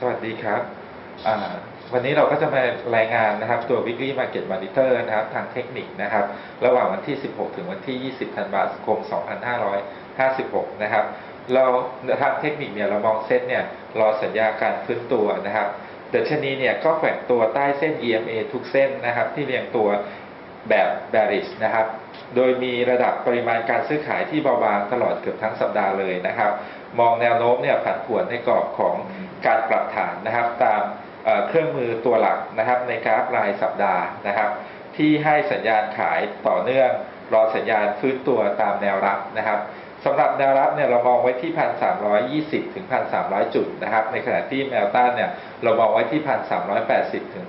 สวัสดีครับ วันนี้เราก็จะมารายงานนะครับ ตัว weekly market monitor นะครับ ทางเทคนิคนะครับ ระหว่างวันที่ 16 ถึงวันที่ 20 ธันวาคม 2556 นะครับ เราทางเทคนิคเนี่ยเรามองเซ็ตเนี่ยรอสัญญาการฟื้นตัวนะครับดัชนีเนี่ยก็แกว่งตัวใต้เส้น EMA ทุกเส้นนะครับ ที่เรียงตัว แบบ bearish นะครับ โดยมีระดับปริมาณการซื้อขายที่เบาบางตลอดเกือบทั้งสัปดาห์เลยนะครับ มองแนวโน้มเนี่ยผันผวนในกรอบของการปรับฐานนะครับ ตามเครื่องมือตัวหลักนะครับ ในกราฟรายสัปดาห์นะครับ ที่ให้สัญญาณขายต่อเนื่อง รอสัญญาณฟื้นตัวตามแนวรับนะครับสำหรับแนวรับเนี่ยเรามองไว้ที่1,320ถึง1,300จุดนะครับ ในขณะที่แนวต้านเนี่ยเรามองไว้ที่1,380ถึง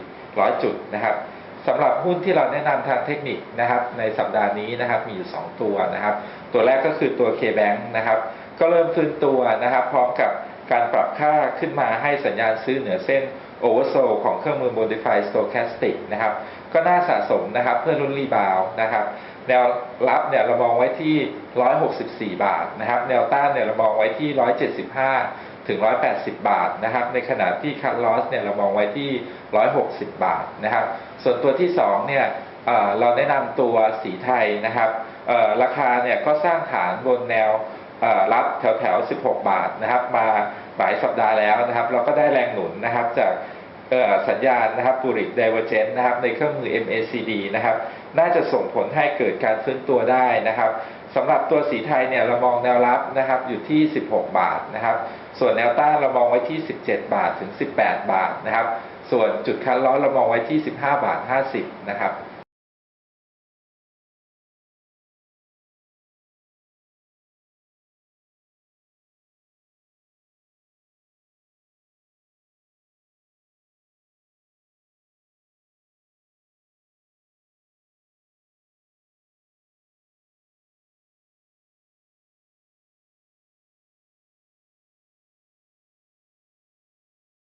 1,400จุดนะครับ สำหรับหุ้นที่เราแนะนำทางเทคนิคนะครับ ในสัปดาห์นี้นะครับมีอยู่ 2 ตัวนะครับ ตัวแรกก็คือตัว K-Bank นะครับ ก็เริ่มฟื้นตัวนะครับ พร้อมกับการปรับค่าขึ้นมาให้สัญญาณซื้อเหนือเส้น Oversold ของเครื่องมือ Modified Stochastic นะครับ ก็น่าสะสมนะครับเพื่อรุ่นรีบาวนะครับ แนวรับเนี่ยเรามองไว้ที่ 164 บาทนะครับ แนวต้านเนี่ยเรามองไว้ที่ 175 ถึง 180 บาทนะครับ ในขณะที่คัทลอสเนี่ยเรามองไว้ที่ 160 บาทนะครับ ส่วนตัวที่ 2 เนี่ยเเราแนะนำตัวสีไทยนะครับราคาเนี่ยก็สร้างฐานบนแนว รับแถวแถวๆ16 บาทนะครับ มาหลายสัปดาห์แล้วนะครับ เราก็ได้แรงหนุนนะครับจากสัญญาณนะครับปูริก Divergence นะครับในเครื่องมือ MACD นะครับ น่าจะส่งผลให้เกิดการฟื้นตัวได้นะครับสำหรับตัวสีไทยเนี่ยเรามองแนวรับนะครับอยู่ที่ 16 บาทนะครับ ส่วนแนวต้านเรามองไว้ที่ 17 บาทถึง 18 บาทนะครับ ส่วนจุดคัดล้อเรามองไว้ที่ 15 บาท 50 นะครับ